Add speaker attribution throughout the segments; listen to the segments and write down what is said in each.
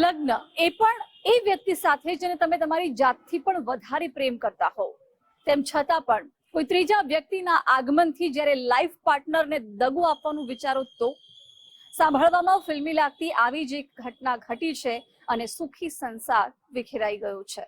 Speaker 1: લગ્ન, એ પણ એ વ્યક્તિ સાથે જેને તમે તમારી જાતથી પણ વધારે પ્રેમ કરતા હો તેમ છતાં પણ કોઈ ત્રીજા વ્યક્તિના આગમનથી જ્યારે લાઈફ પાર્ટનરને દગો આપવાનું વિચારો તો સાંભળવામાં ફિલ્મી લાગતી આવી જ એક ઘટના ઘટી છે અને સુખી સંસાર વિખેરાઈ ગયો છે.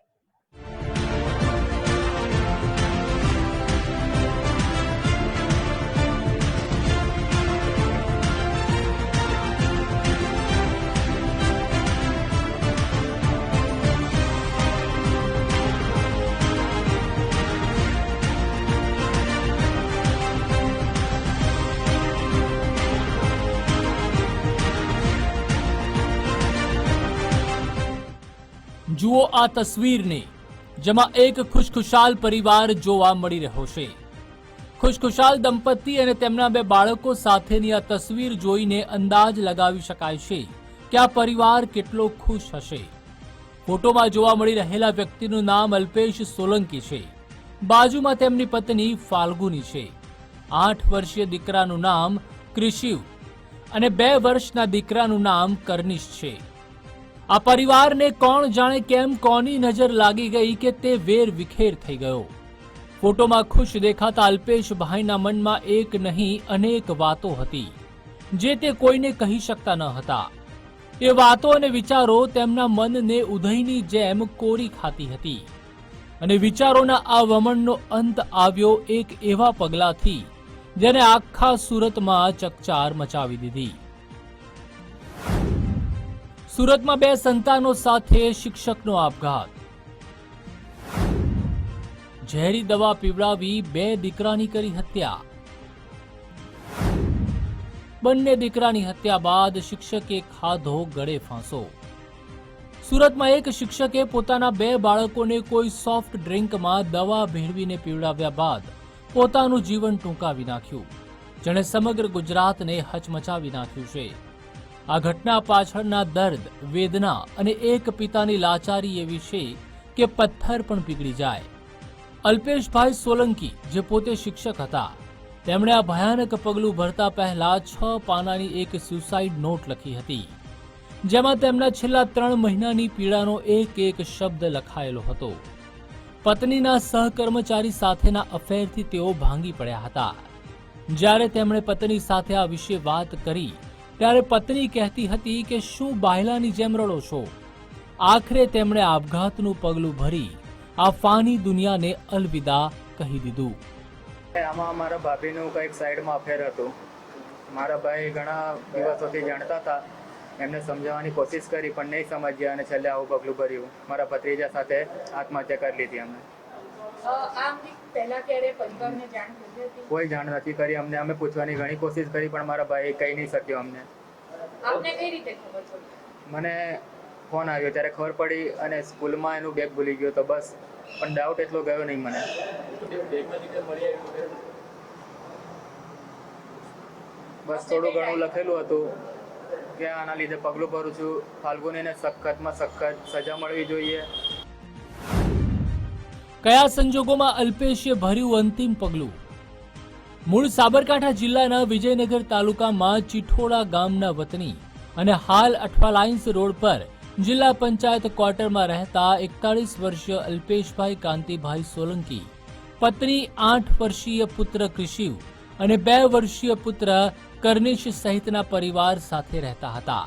Speaker 2: જુઓ આ તસવીરને, જેમાં એક ખુશખુશાલ પરિવાર જોવા મળી રહ્યો છે. ખુશખુશાલ દંપતી અને તેમના બે બાળકો સાથેની આ તસવીર જોઈને અંદાજ લગાવી શકાય છે કે આ પરિવાર કેટલો ખુશ હશે. ફોટોમાં જોવા મળી રહેલા વ્યક્તિનું નામ અલ્પેશ સોલંકી છે. બાજુમાં તેમની પત્ની ફાલ્ગુની છે. આઠ વર્ષીય દીકરાનું નામ ક્રિશિવ અને બે વર્ષના દીકરાનું નામ કર્નિશ છે. આ પરિવારને કોણ જાણે કેમ કોની નજર લાગી ગઈ કે તે વેર વિખેર થઈ ગયો. ફોટોમાં ખુશ દેખાતા અલ્પેશભાઈના મનમાં એક નહીં, અનેક વાતો હતી, જે તે કોઈને કહી શકતા ન હતા. એ વાતો અને વિચારો તેમના મનને ઉધઈની જેમ કોરી ખાતી હતી. અને વિચારોના આ વમણનો અંત આવ્યો એક એવા પગલાથી, જેને આખા સુરતમાં ચકચાર મચાવી દીધી. સુરતમાં બે સંતાનો સાથે શિક્ષકનો આપઘાત. ઝેરી દવા પીવડાવી બે દીકરાની કરી હત્યા. બંને દીકરાની હત્યા બાદ શિક્ષકે ખાધો ગળે ફાંસો. સુરતમાં એક શિક્ષકે પોતાના બે બાળકોને કોઈ સોફ્ટ ડ્રિંકમાં દવા ભેળવીને પીવડાવ્યા બાદ પોતાનું જીવન ટૂંકાવી નાખ્યું. જેણે સમગ્ર ગુજરાતને હચમચાવી નાખ્યું છે. આ ઘટના પાછળના દર્દ, વેદના અને એક પિતાની લાચારી એવી છે કે પથ્થર પણ પીગળી જાય. અલ્પેશભાઈ સોલંકી, જે પોતે શિક્ષક હતા, તેમણે આ ભયાનક પગલું ભરતા પહેલા છ પાનાની એક સુસાઇડ નોટ લખી હતી, જેમાં તેમના છેલ્લા ત્રણ મહિનાની પીડાનો એક એક શબ્દ લખાયેલો હતો. પત્નીના સહકર્મચારી સાથેના અફેરથી તેઓ ભાંગી પડ્યા હતા. જ્યારે તેમણે પત્ની સાથે આ વિશે વાત કરી ત્યારે પત્ની કહેતી હતી કે શું બાયલાની જેમ રડો છો? આખરે તેમણે આપઘાતનું પગલું ભરી આ ફાની દુનિયાને અલવિદા કહી દીધું.
Speaker 3: આમાં મારા ભાભીનું કંઈક સાઈડમાં અફેર હતું. મારા ભાઈ ઘણા દિવસોથી જાણતા હતા. એમને સમજાવવાની કોશિશ કરી, પણ નહીં સમજ્યા અને છેલ્લે આવું પગલું ભર્યું. મારા ભત્રીજા સાથે આત્મહત્યા કરી લીધી અમને કોઈ જાણ નથી કરી. અમને અમે પૂછવાની ઘણી કોશિશ કરી પણ મારા ભાઈ કહી નહીં શક્યો અમને. મને ફોન આવ્યો. ત્યારે ખબર પડી અને સ્કૂલમાં એનું બેગ ભૂલી ગયો તો બસ. પણ ડાઉટ એટલો ગયો નહીં મને. બસ થોડું ઘણું લખેલું હતું કે આના લીધે પગલું ભરું છું. ફાલ્ગુનીને સખતમાં સખત સજા મળવી જોઈએ.
Speaker 2: કયા સંજોગોમાં અલ્પેશે ભર્યું અંતિમ પગલું? મૂળ સાબરકાંઠા જિલ્લાના વિજયનગર તાલુકામાં ચિઠોડા ગામના વતની અને હાલ અઠવાલાઇન્સ રોડ પર જિલ્લા પંચાયત ક્વાર્ટરમાં રહેતા એકતાળીસ વર્ષીય અલ્પેશભાઈ કાંતિભાઈ સોલંકી, પત્ની આઠ વર્ષીય પુત્ર કૃષિવ અને બે વર્ષીય પુત્ર કર્નિશ સહિતના પરિવાર સાથે રહેતા હતા.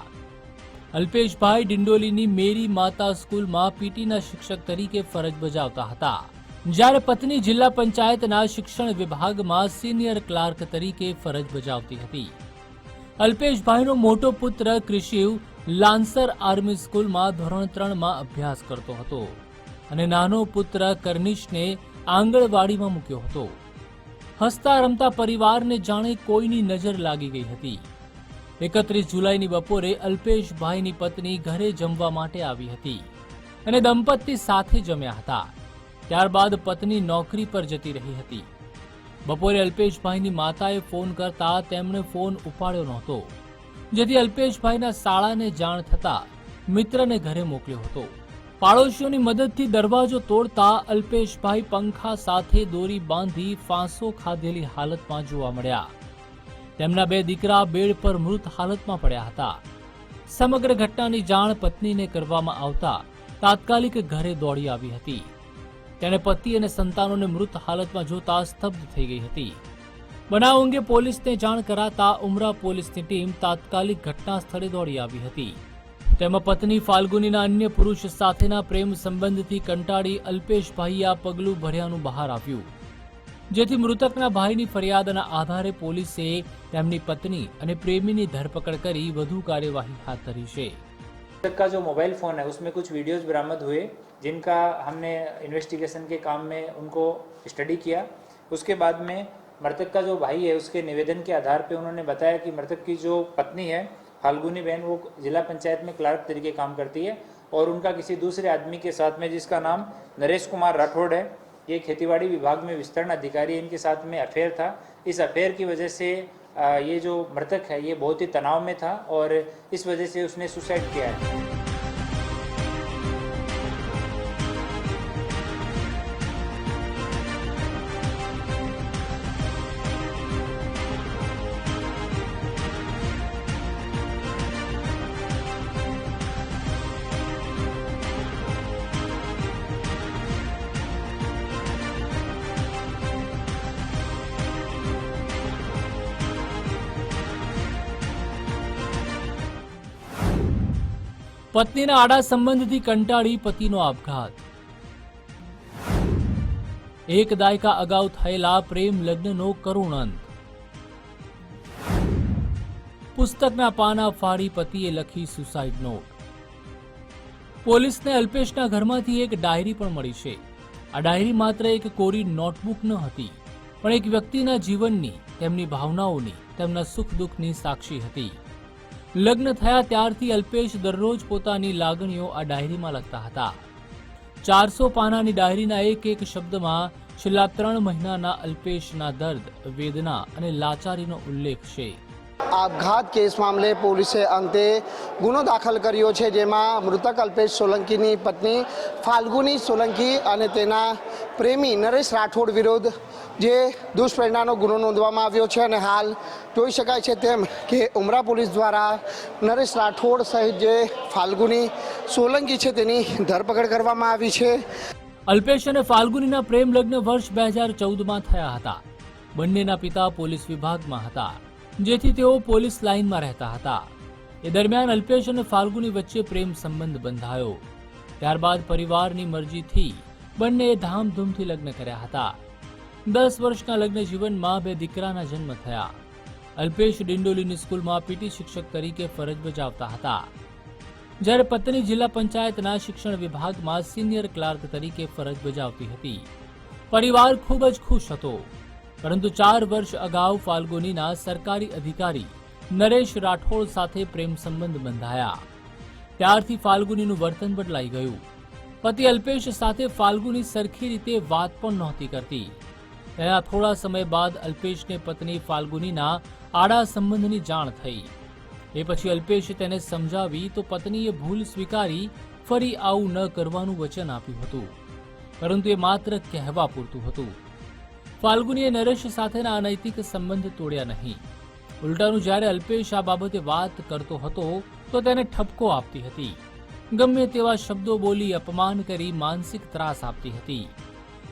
Speaker 2: અલ્પેશભાઈ ડિંડોલીની મેરી માતા સ્કૂલમાં પીટીના શિક્ષક તરીકે ફરજ બજાવતા હતા. જ્યારે પત્ની જિલ્લા પંચાયતના શિક્ષણ વિભાગમાં સિનિયર ક્લાર્ક તરીકે ફરજ બજાવતી હતી. અલ્પેશભાઈનો મોટો પુત્ર ક્રિશિવ લાન્સર આર્મી સ્કૂલમાં ધોરણ ત્રણમાં અભ્યાસ કરતો હતો અને નાનો પુત્ર કર્નિશને આંગણવાડીમાં મૂક્યો હતો. હસતા રમતા પરિવારને જાણે કોઈની નજર લાગી ગઈ હતી. એકત્રીસ જુલાઈની બપોરે અલ્પેશભાઈની પત્ની ઘરે જમવા માટે આવી હતી અને દંપતી સાથે જમ્યા હતા. ત્યારબાદ પત્ની નોકરી પર જતી રહી હતી. બપોરે અલ્પેશભાઈની માતાએ ફોન કરતા તેમણે ફોન ઉપાડ્યો નહોતો, જેથી અલ્પેશભાઈના શાળાને જાણ થતા મિત્રને ઘરે મોકલ્યો હતો. પાડોશીઓની મદદથી દરવાજો તોડતા અલ્પેશભાઈ પંખા સાથે દોરી બાંધી ફાંસો ખાધેલી હાલતમાં જોવા મળ્યા. તેમના બે દીકરા બેડ પર મૃત હાલતમાં પડ્યા હતા. સમગ્ર ઘટનાની જાણ પત્નીને કરવામાં આવતા તાત્કાલિક ઘરે દોડી આવી હતી. તેણે પતિ અને સંતાનોને મૃત હાલતમાં જોતા સ્તબ્ધ થઈ ગઈ હતી. બનાવ અંગે પોલીસને જાણ કરાતા ઉમરા પોલીસની ટીમ તાત્કાલિક ઘટના સ્થળે દોડી આવી હતી. તેમાં પત્ની ફાલ્ગુનીના અન્ય પુરુષ સાથેના પ્રેમ સંબંધથી કંટાળી અલ્પેશભાઈએ આ પગલું ભર્યાનું બહાર આવ્યું. જેથી મૃતકના ભાઈની ફરિયાદના આધારે પોલીસે તેમની પત્ની અને પ્રેમીની ધરપકડ કરી વધુ કાર્યવાહી હાથ ધરી છે
Speaker 4: मृतक का जो मोबाइल फ़ोन है उसमें कुछ वीडियोस बरामद हुए जिनका हमने इन्वेस्टिगेशन के काम में उनको स्टडी किया उसके बाद में मृतक का जो भाई है उसके निवेदन के आधार पे उन्होंने बताया कि मृतक की जो पत्नी है फाल्गुनी बहन वो जिला पंचायत में क्लार्क तरीके काम करती है और उनका किसी दूसरे आदमी के साथ में जिसका नाम नरेश कुमार राठौड़ है ये खेतीबाड़ी विभाग में विस्तरण अधिकारी इनके साथ में अफेयर था। इस अफेयर की वजह से ये जो मृतक है, ये बहुत ही तनाव में था और इस वजह से उसने सुसाइड किया है।
Speaker 2: પત્નીના આડા સંબંધથી કંટાળી પતિનો આપઘાત. એક દાયકા અગાઉ થયેલા પ્રેમ લગ્નનો કરુણ અંત. પુસ્તકના પાના ફાડી પતિએ લખી સુસાઇડ નોટ પોલીસને અલ્પેશના ઘરમાંથી એક ડાયરી પણ મળી છે. આ ડાયરી માત્ર એક કોરી નોટબુક ન હતી, પણ એક વ્યક્તિના જીવનની, તેમની ભાવનાઓની, તેમના સુખ દુઃખની સાક્ષી હતી. લગ્ન થયા ત્યારથી અલ્પેશ દરરોજ પોતાની લાગણીઓ આ ડાયરીમાં લખતા હતા. ચારસો પાનાની ડાયરીના એક એક શબ્દમાં છેલ્લા ત્રણ મહિનાના અલ્પેશના દર્દ, વેદના અને લાચારીનો ઉલ્લેખ છે.
Speaker 5: આપઘાત કેસ મામલે પોલીસે અંતે ગુનો દાખલ કર્યો છે, જેમાં મૃતક અલ્પેશ સોલંકીની પત્ની, ફાલ્ગુની સોલંકી અને તેના પ્રેમી નરેશ રાઠોડ વિરુદ્ધ જે દુષ્પ્રેરણાનો ગુનો નોંધવામાં આવ્યો છે અને હાલ જોઈ શકાય છે તેમ કે ઉમરા પોલીસ દ્વારા નરેશ રાઠોડ સહિત જે ફાલ્ગુની સોલંકી છે તેની ધરપકડ કરવામાં આવી છે.
Speaker 2: અલ્પેશ અને ફાલ્ગુનીના પ્રેમ લગ્ન વર્ષ બે હજાર ચૌદમાં થયા હતા. બંનેના પિતા પોલીસ વિભાગમાં હતા. જેથી તેઓ પોલીસ લાઇનમાં રહેતા હતા. એ દરમિયાન અલ્પેશ અને ફાલ્ગુની વચ્ચે પ્રેમ સંબંધ બંધાયો. ત્યારબાદ પરિવારની મરજીથી બંનેએ ધામધૂમથી લગ્ન કર્યા હતા. દસ વર્ષના લગ્ન જીવનમાં બે દીકરાના જન્મ થયા. અલ્પેશ ડિંડોલીની સ્કૂલમાં પીટી શિક્ષક તરીકે ફરજ બજાવતા હતા. જ્યારે પત્ની જિલ્લા પંચાયતના શિક્ષણ વિભાગમાં સિનિયર ક્લાર્ક તરીકે ફરજ બજાવતી હતી. પરિવાર ખૂબ જ ખુશ હતો. પરંતુ ચાર વર્ષ અગાઉ ફાલ્ગુનીના સરકારી અધિકારી નરેશ રાઠોડ સાથે પ્રેમ સંબંધ બંધાયા. ત્યારથી ફાલ્ગુનીનું વર્તન બદલાઈ ગયું. પતિ અલ્પેશ સાથે ફાલ્ગુની સરખી રીતે વાત પણ નહોતી કરતી. તેના થોડા સમય બાદ અલ્પેશને પત્ની ફાલ્ગુનીના આડા સંબંધની જાણ થઈ. એ પછી અલ્પેશે તેને સમજાવી તો પત્નીએ ભૂલ સ્વીકારી ફરી આવું ન કરવાનું વચન આપ્યું હતું. પરંતુ એ માત્ર કહેવા પૂરતું હતું. ફાલ્ગુનીએ નરેશ સાથેના અનૈતિક સંબંધ તોડ્યા નહીં. ઉલટાનું જ્યારે અલ્પેશ આ બાબતે વાત કરતો હતો, તો તેને ઠપકો આપતી હતી. ગમે તેવા શબ્દો બોલી અપમાન કરી માનસિક ત્રાસ આપતી હતી.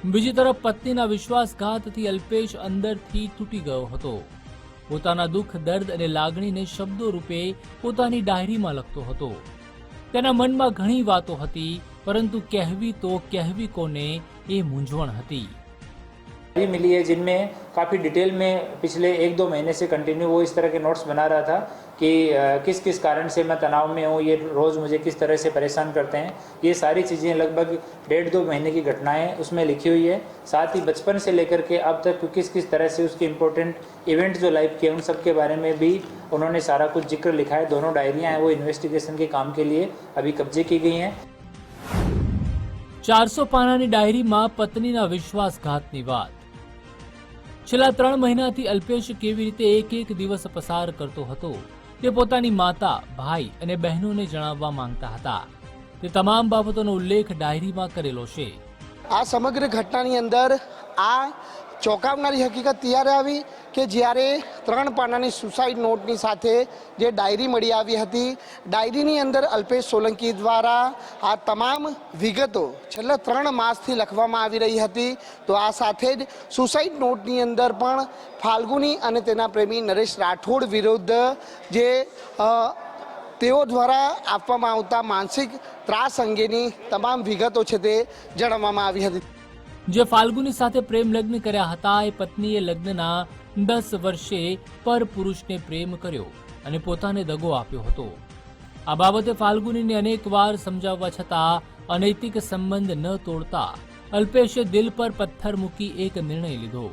Speaker 2: બીજી તરફ પત્નીના વિશ્વાસઘાતથી અલ્પેશ અંદરથી તૂટી ગયો હતો. પોતાના દુઃખ, દર્દ અને લાગણીને શબ્દો રૂપે પોતાની ડાયરીમાં લખતો હતો. તેના મનમાં ઘણી વાતો હતી, પરંતુ કહેવી તો કહેવી કોને એ મૂંઝવણ હતી.
Speaker 4: भी मिली है जिनमें काफ़ी डिटेल में पिछले एक दो महीने से कंटिन्यू वो इस तरह के नोट्स बना रहा था कि अ, किस किस कारण से मैं तनाव में हूँ ये रोज़ मुझे किस तरह से परेशान करते हैं ये सारी चीज़ें लगभग डेढ़ दो महीने की घटनाएं उसमें लिखी हुई है साथ ही बचपन से लेकर के अब तक किस किस तरह से उसके इम्पोर्टेंट इवेंट जो लाइफ के हैं, उन सब के बारे में भी उन्होंने सारा कुछ जिक्र लिखा है दोनों डायरियाँ हैं वो इन्वेस्टिगेशन के काम के लिए अभी कब्जे की गई हैं
Speaker 2: ચારસો પાનાની ડાયરીમાં પત્નીના વિશ્વાસઘાતની વાત છેલ્લા ત્રણ મહિનાથી અલ્પેશ કેવી રીતે એક એક દિવસ પસાર કરતો હતો તે પોતાની માતા, ભાઈ અને બહેનોને જણાવવા માંગતા હતા. તે તમામ બાબતોનો ઉલ્લેખ ડાયરીમાં કરેલો છે.
Speaker 5: આ સમગ્ર ઘટનાની અંદર આ ચોંકાવનારી હકીકત ત્યારે આવી કે જ્યારે ત્રણ પાનાની સુસાઇડ નોટની સાથે જે ડાયરી મળી આવી હતી, ડાયરીની અંદર અલ્પેશ સોલંકી દ્વારા આ તમામ વિગતો છેલ્લા ત્રણ માસથી લખવામાં આવી રહી હતી. તો આ સાથે જ સુસાઇડ નોટની અંદર પણ ફાલ્ગુની અને તેના પ્રેમી નરેશ રાઠોડ વિરુદ્ધ જે તેઓ દ્વારા આપવામાં આવતા માનસિક ત્રાસ અંગેની તમામ વિગતો છે તે જણાવવામાં આવી હતી.
Speaker 2: જે ફાલ્ગુની સાથે પ્રેમ લગ્ન કર્યા હતા, એ પત્નીએ લગ્નના દસ વર્ષે પર પુરુષને પ્રેમ કર્યો અને પોતાને દગો આપ્યો હતો. આ બાબતે ફાલ્ગુનીને અનેક વાર સમજાવવા છતાં અનૈતિક સંબંધ ન તોડતા અલ્પેશે દિલ પર પથ્થર મૂકી એક નિર્ણય લીધો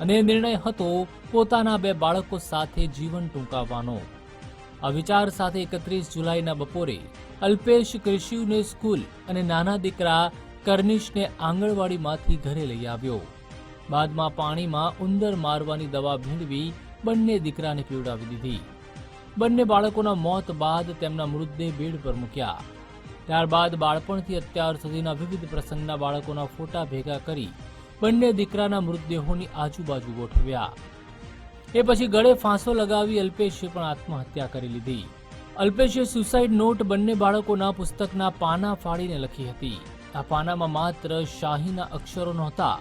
Speaker 2: અને એ નિર્ણય હતો પોતાના બે બાળકો સાથે જીવન ટૂંકાવવાનો. આ વિચાર સાથે એકત્રીસ જુલાઈના બપોરે અલ્પેશ કૃષિને સ્કૂલ અને નાના દીકરા કર્નિશને આંગણવાડીમાંથી ઘરે લઈ આવ્યો. બાદમાં પાણીમાં ઉંદર મારવાની દવા ભીંડવી બંને દીકરાને પીવડાવી દીધી. બંને બાળકોના મોત બાદ તેમના મૃતદેહ બેડ પર મૂક્યા. ત્યારબાદ બાળપણથી અત્યાર સુધીના વિવિધ પ્રસંગના બાળકોના ફોટા ભેગા કરી બંને દીકરાના મૃતદેહોની આજુબાજુ ગોઠવ્યા. એ પછી ગળે ફાંસો લગાવી અલ્પેશે પણ આત્મહત્યા કરી લીધી. અલ્પેશે સુસાઇડ નોટ બંને બાળકોના પુસ્તકના પાના ફાડીને લખી હતી. આ પાનામાં માત્ર શાહીના અક્ષરો નહોતા,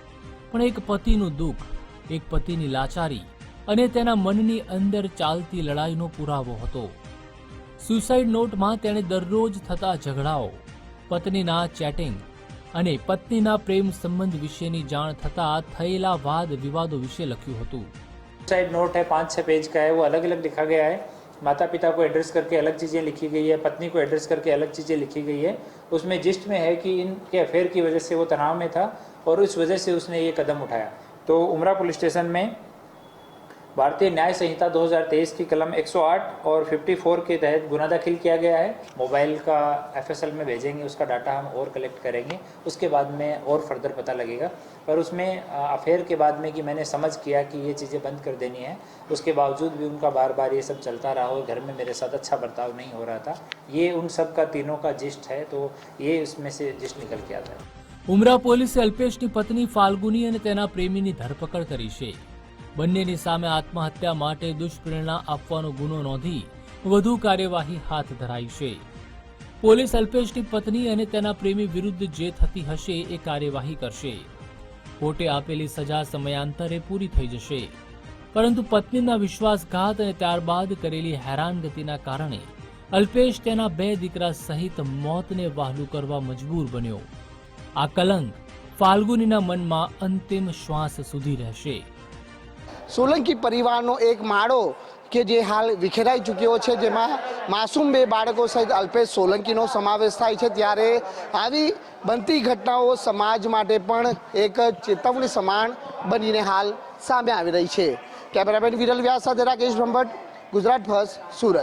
Speaker 2: પણ એક પતિનું દુઃખ, એક પતિની લાચારી અને તેના મનની અંદર ચાલતી લડાઈનો પુરાવો હતો. સુસાઇડ નોટમાં તેણે દરરોજ થતા ઝઘડાઓ, પત્નીના ચેટિંગ અને પત્નીના પ્રેમ સંબંધ વિશેની જાણ થતા થયેલા વાદ વિવાદો વિશે લખ્યું હતું.
Speaker 4: સુસાઇડ નોટ હે પાંચ છ પેજ કા હે વો અલગ અલગ લિખા ગયા હે. माता पिता को एड्रेस करके अलग चीज़ें लिखी गई है, पत्नी को एड्रेस करके अलग चीज़ें लिखी गई है। उसमें जिस्ट में है कि इनके अफेयर की वजह से वो तनाव में था और उस वजह से उसने ये कदम उठाया। तो उमरा पुलिस स्टेशन में भारतीय न्याय संहिता 2023 की कलम 108 और 54 के तहत गुना दाखिल किया गया है मोबाइल का एफएसएल में भेजेंगे उसका डाटा हम और कलेक्ट करेंगे उसके बाद में और फर्दर पता लगेगा पर उसमें अफेयर के बाद में कि मैंने समझ किया कि ये चीज़ें बंद कर देनी है उसके बावजूद भी उनका बार बार ये सब चलता रहा और घर में मेरे साथ अच्छा बर्ताव नहीं हो रहा था ये उन सब का तीनों का जिस्ट है तो ये उसमें से जिस्ट निकल के आता है
Speaker 2: ઉમરા પોલીસે અલ્પેશની પત્ની ફાલ્ગુની અને તેના પ્રેમીની ધરપકડ કરી છે બંનેની સામે આત્મહત્યા માટે દુષ્પ્રેરણા આપવાનો ગુનો નોંધી વધુ કાર્યવાહી હાથ ધરાઈ છે. પોલીસ અલ્પેશની પત્ની અને તેના પ્રેમી વિરુદ્ધ જે થતી હશે એ કાર્યવાહી કરશે. કોર્ટે આપેલી સજા સમયાંતરે પૂરી થઈ જશે. પરંતુ પત્નીના વિશ્વાસઘાત અને ત્યારબાદ કરેલી હેરાનગતિના કારણે અલ્પેશ તેના બે દીકરા સહિત મોતને વહાલું કરવા મજબૂર બન્યો. આ કલંક ફાલ્ગુનીના મનમાં અંતિમ શ્વાસ સુધી રહેશે.
Speaker 5: સોલંકી પરિવારનો એક માળો કે જે હાલ વિખેરાઈ ચૂક્યો છે, જેમાં માસૂમ બે બાળકો સહિત અલ્પેશ સોલંકીનો સમાવેશ થાય છે. ત્યારે આવી બનતી ઘટનાઓ સમાજ માટે પણ એક ચેતવણી સમાન બનીને હાલ સામે આવી રહી છે. કેમેરામેન વિરલ વ્યાસ સાથે રાકેશ બ્રહ્મભટ્ટ, ગુજરાત ફર્સ્ટ, સુરત.